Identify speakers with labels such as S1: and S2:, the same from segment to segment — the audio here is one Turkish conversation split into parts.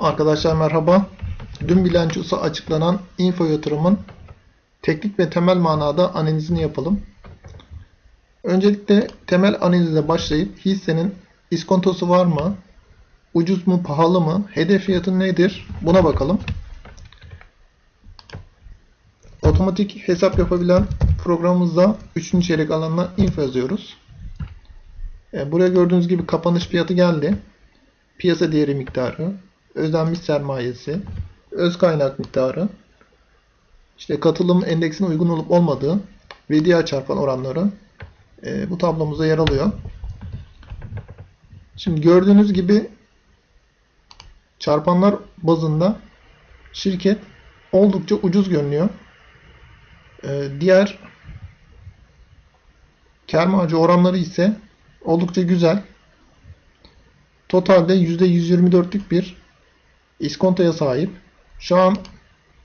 S1: Arkadaşlar merhaba. Dün bilançosu açıklanan info yatırımın teknik ve temel manada analizini yapalım. Öncelikle temel analize başlayıp hissenin iskontosu var mı? Ucuz mu, pahalı mı? Hedef fiyatı nedir? Buna bakalım. Otomatik hesap yapabilen programımızda 3. çeyrek alanına info yazıyoruz. E, Buraya gördüğünüz gibi kapanış fiyatı geldi. Piyasa değeri miktarı, ödenmiş sermayesi, öz kaynak miktarı, işte katılım endeksine uygun olup olmadığı ve diğer çarpan oranları e, bu tablomuzda yer alıyor. Şimdi gördüğünüz gibi çarpanlar bazında şirket oldukça ucuz görünüyor. E, diğer kar marjı oranları ise oldukça güzel. Totalde %124'lük bir iskontoya sahip. Şu an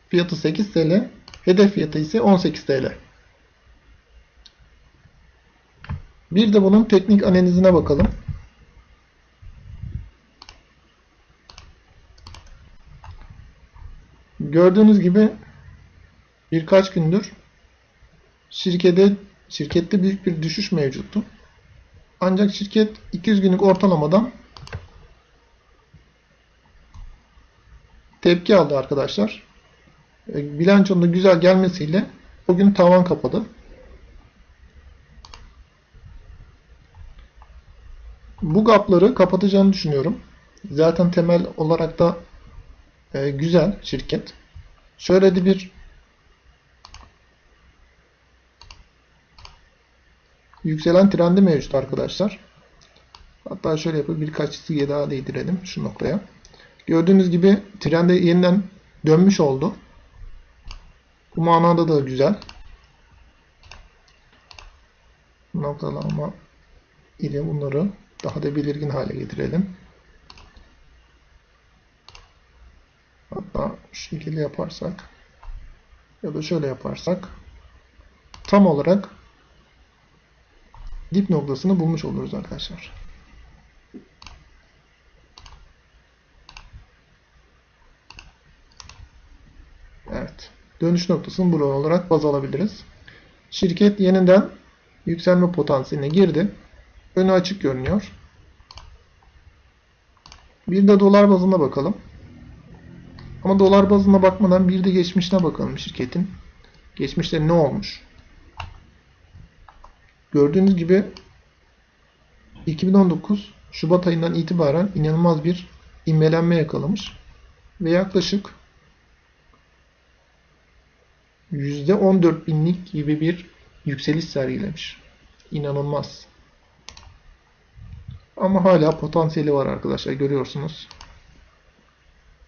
S1: fiyatı 8 TL, hedef fiyatı ise 18 TL. Bir de bunun teknik analizine bakalım. Gördüğünüz gibi birkaç gündür şirkette şirkette büyük bir düşüş mevcuttu. Ancak şirket 200 günlük ortalamadan tepki aldı arkadaşlar. E, Bilançonun da güzel gelmesiyle bugün tavan kapadı. Bu gapları kapatacağını düşünüyorum. Zaten temel olarak da e, güzel şirket. Şöyle de bir yükselen trendi mevcut arkadaşlar. Hatta şöyle yapıp birkaç çizgiye daha değdirelim şu noktaya. Gördüğünüz gibi trende yeniden dönmüş oldu. Bu manada da güzel. Noktalama ile bunları daha da belirgin hale getirelim. Hatta şu şekilde yaparsak ya da şöyle yaparsak tam olarak dip noktasını bulmuş oluruz arkadaşlar. Evet. Dönüş noktasını buradan olarak baz alabiliriz. Şirket yeniden yükselme potansiyeline girdi. Önü açık görünüyor. Bir de dolar bazına bakalım. Ama dolar bazına bakmadan bir de geçmişine bakalım şirketin. Geçmişte ne olmuş? Gördüğünüz gibi 2019 Şubat ayından itibaren inanılmaz bir inmelenme yakalamış ve yaklaşık %14 binlik gibi bir yükseliş sergilemiş. İnanılmaz. Ama hala potansiyeli var arkadaşlar görüyorsunuz.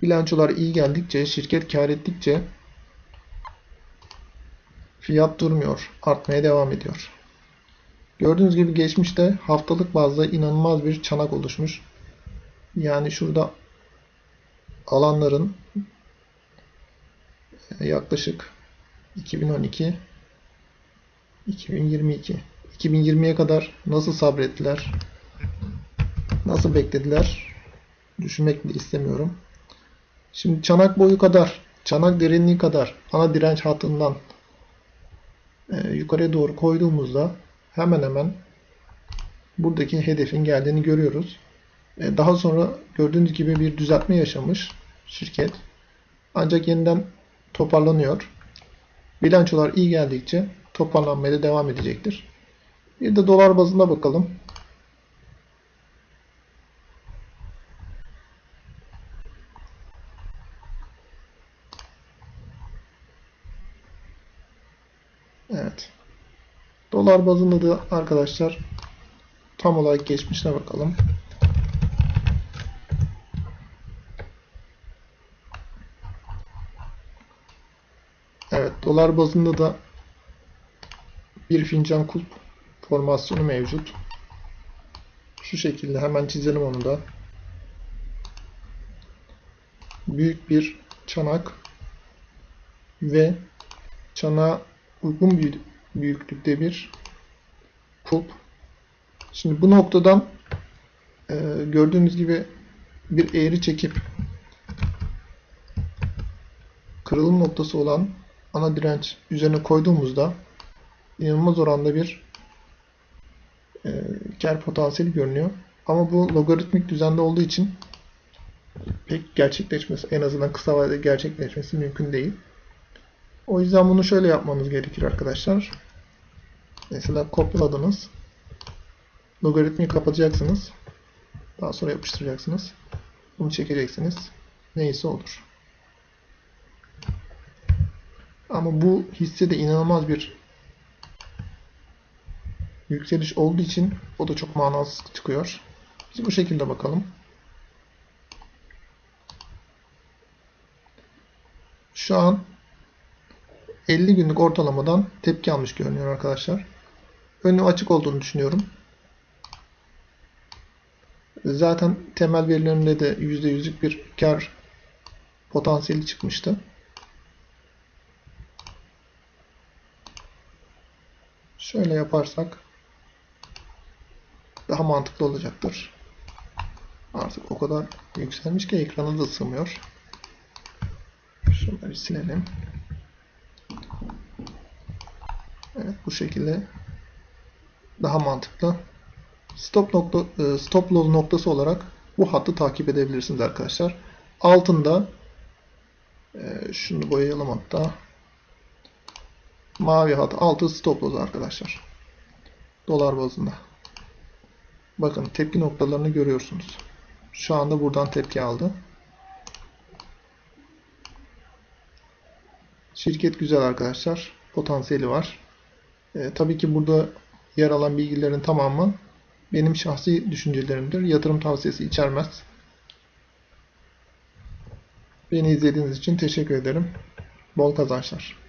S1: Bilançolar iyi geldikçe, şirket kar ettikçe fiyat durmuyor, artmaya devam ediyor. Gördüğünüz gibi geçmişte haftalık bazda inanılmaz bir çanak oluşmuş. Yani şurada alanların yaklaşık 2012 2022 2020'ye kadar nasıl sabrettiler? Nasıl beklediler? Düşünmek bile istemiyorum. Şimdi çanak boyu kadar, çanak derinliği kadar ana direnç hattından e, yukarıya doğru koyduğumuzda hemen hemen buradaki hedefin geldiğini görüyoruz. E, daha sonra gördüğünüz gibi bir düzeltme yaşamış şirket. Ancak yeniden toparlanıyor. Bilançolar iyi geldikçe toparlanmaya da devam edecektir. Bir de dolar bazında bakalım. Evet. Dolar bazında da arkadaşlar tam olarak geçmişine bakalım. Evet, dolar bazında da bir fincan kulp formasyonu mevcut. Şu şekilde hemen çizelim onu da. Büyük bir çanak ve çanağa uygun bir büyüklükte bir kulp. Şimdi bu noktadan e, gördüğünüz gibi bir eğri çekip kırılım noktası olan ana direnç üzerine koyduğumuzda inanılmaz oranda bir e, kar potansiyeli görünüyor. Ama bu logaritmik düzende olduğu için pek gerçekleşmesi, en azından kısa vadede gerçekleşmesi mümkün değil. O yüzden bunu şöyle yapmamız gerekir arkadaşlar. Mesela kopyaladınız. Logaritmayı kapatacaksınız. Daha sonra yapıştıracaksınız. Bunu çekeceksiniz. Neyse olur. Ama bu hisse de inanılmaz bir yükseliş olduğu için o da çok manasız çıkıyor. Biz bu şekilde bakalım. Şu an 50 günlük ortalamadan tepki almış görünüyor arkadaşlar. Önü açık olduğunu düşünüyorum. Zaten temel verilerinde de %100'lük bir kar potansiyeli çıkmıştı. Şöyle yaparsak daha mantıklı olacaktır. Artık o kadar yükselmiş ki ekrana da sığmıyor. Şunları silelim. Evet bu şekilde daha mantıklı. Stop nokta e, stop loss noktası olarak bu hattı takip edebilirsiniz arkadaşlar. Altında e, şunu boyayalım hatta. Mavi hat altı stop loss arkadaşlar. Dolar bazında. Bakın tepki noktalarını görüyorsunuz. Şu anda buradan tepki aldı. Şirket güzel arkadaşlar. Potansiyeli var. E, tabii ki burada yer alan bilgilerin tamamı benim şahsi düşüncelerimdir. Yatırım tavsiyesi içermez. Beni izlediğiniz için teşekkür ederim. Bol kazançlar.